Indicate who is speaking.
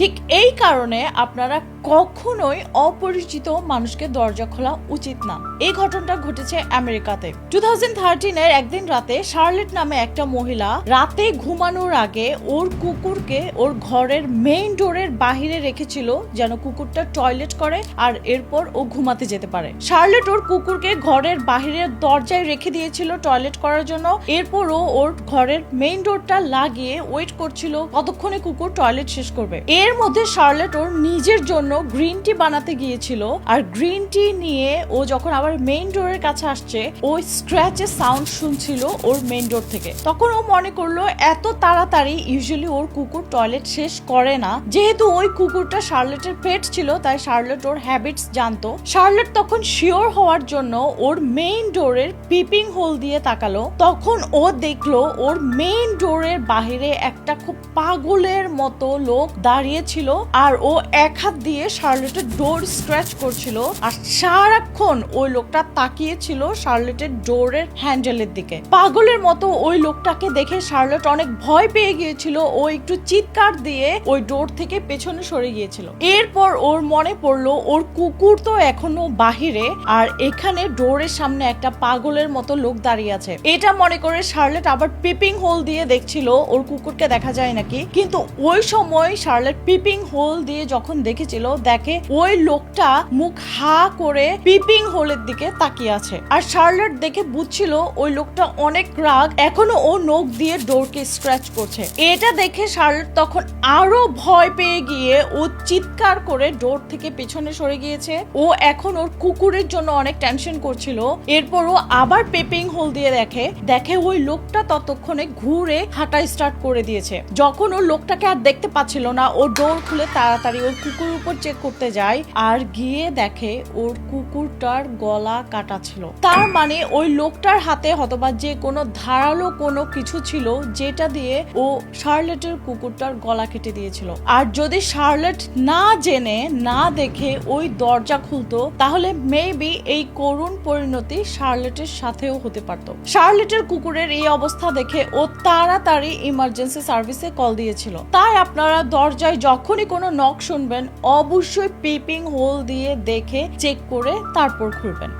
Speaker 1: ঠিক এই কারণে আপনারা কখনোই অপরিচিত মানুষকে দরজা খোলা উচিত না। এই ঘটনাটা ঘটেছে আমেরিকাতে। টু থার্টিনের একদিন রাতে শার্লেট নামে একটা মহিলা রাতে ঘুমানোর আগে ওর কুকুরকে ওর ঘরের মেইন ডোরের বাহিরে রেখেছিল যেন কুকুরটা টয়লেট করে আর এরপর ও ঘুমাতে যেতে পারে। শার্লেট ওর কুকুরকে ঘরের বাহিরের দরজায় রেখে দিয়েছিল টয়লেট করার জন্য। এরপর ও ওর ঘরের মেইন ডোরটা লাগিয়ে ওয়েট করছিল কতক্ষণে কুকুর টয়লেট শেষ করবে। এর মধ্যে শার্লেট ওর নিজের জন্য গ্রিন টি বানাতে গিয়েছিল। আর গ্রিন টি নিয়ে ও যখন আবার মেইন ডোরের কাছে আসছে ও স্ক্র্যাচের সাউন্ড শুনছিল ওর মেইন ডোর থেকে। তখন ও মনে করল, এত তাড়াতাড়ি ইউজুয়ালি ওর কুকুর টয়লেট শেষ করে না। যেহেতু ওই কুকুরটা শার্লেটের পেট ছিল, তাই শার্লেট ওর হ্যাবিটস জানতো। শার্লেট তখন শিওর হওয়ার জন্য ওর মেইন ডোরের পিপিং হোল দিয়ে তাকালো। তখন ও দেখল, ওর মেইন ডোরের বাহিরে একটা খুব পাগলের মতো লোক দাঁড়িয়ে ছিল আর ও এক হাত দিয়ে শার্লেটের ডোর স্ক্র্যাচ করছিল আর সারাক্ষণ ওই লোকটা তাকিয়ে ছিল শার্লেটের ডোরের হ্যান্ডেলের দিকে। পাগলের মতো ওই লোকটাকে দেখে শার্লেট অনেক ভয় পেয়ে গিয়েছিল। ও একটু চিৎকার দিয়ে ওই ডোর থেকে পেছনে সরে গিয়েছিল। এরপর ওর মনে পড়ল, ওর কুকুর তো এখনও বাহিরে আর এখানে ডোরের সামনে একটা পাগলের মতো লোক দাঁড়িয়ে আছে। এটা মনে করে শার্লেট আবার পিপিং হোল দিয়ে দেখছিল, ওর কুকুরকে দেখা যায় নাকি। কিন্তু ওই সময় শার্লেট পিপিং হোল দিয়ে যখন দেখেছিল, দেখে ওই লোকটা মুখ হা করে পিপিং হোলের দিকে তাকিয়ে আছে। আর শার্লেট দেখে বুঝছিল ওই লোকটা অনেক রাগ, এখনও ও নখ দিয়ে ডোরকে স্ক্র্যাচ করছে। এটা দেখে শার্লেট তখন আরও ভয় পেয়ে গিয়ে ও চিৎকার করে ডোর থেকে পেছনে সরে গিয়েছে। ও এখন ওর কুকুরের জন্য অনেক টেনশন করছিল। এরপর ও আবার পেপিং হোল দিয়ে দেখে। দেখে ওই লোকটা ততক্ষণে ঘুরে হাঁটা স্টার্ট করে দিয়েছে। যখন ওর লোকটাকে আর দেখতে পাচ্ছিল না, ও ডোর খুলে তাড়াতাড়ি ওর কুকুর উপর চেক করতে যায় আর গিয়ে দেখে ওর কুকুরটার গলা কাটা ছিল। তার মানে ওই লোকটার হাতে হতবা যে কোনো ধারালো কোনো কিছু ছিল, যেটা দিয়ে ও শার্লেটের কুকুরটার গলা কেটে দিয়েছিল। আর যদি শার্লেট না জেনে, না দেখে ওই দরজা খুলতো, তাহলে মেবি এই করুণ পরিণতি শার্লেটের সাথেও হতে পারত। শার্লেটের কুকুরের এই অবস্থা দেখে ও তাড়াতাড়ি ইমার্জেন্সি সার্ভিসে কল দিয়েছিল। তাই আপনারা দরজায় যখনই কোনো নখ শুনবেন অবশ্যই পিপিং হোল দিয়ে দেখে চেক করে তারপর খুলবেন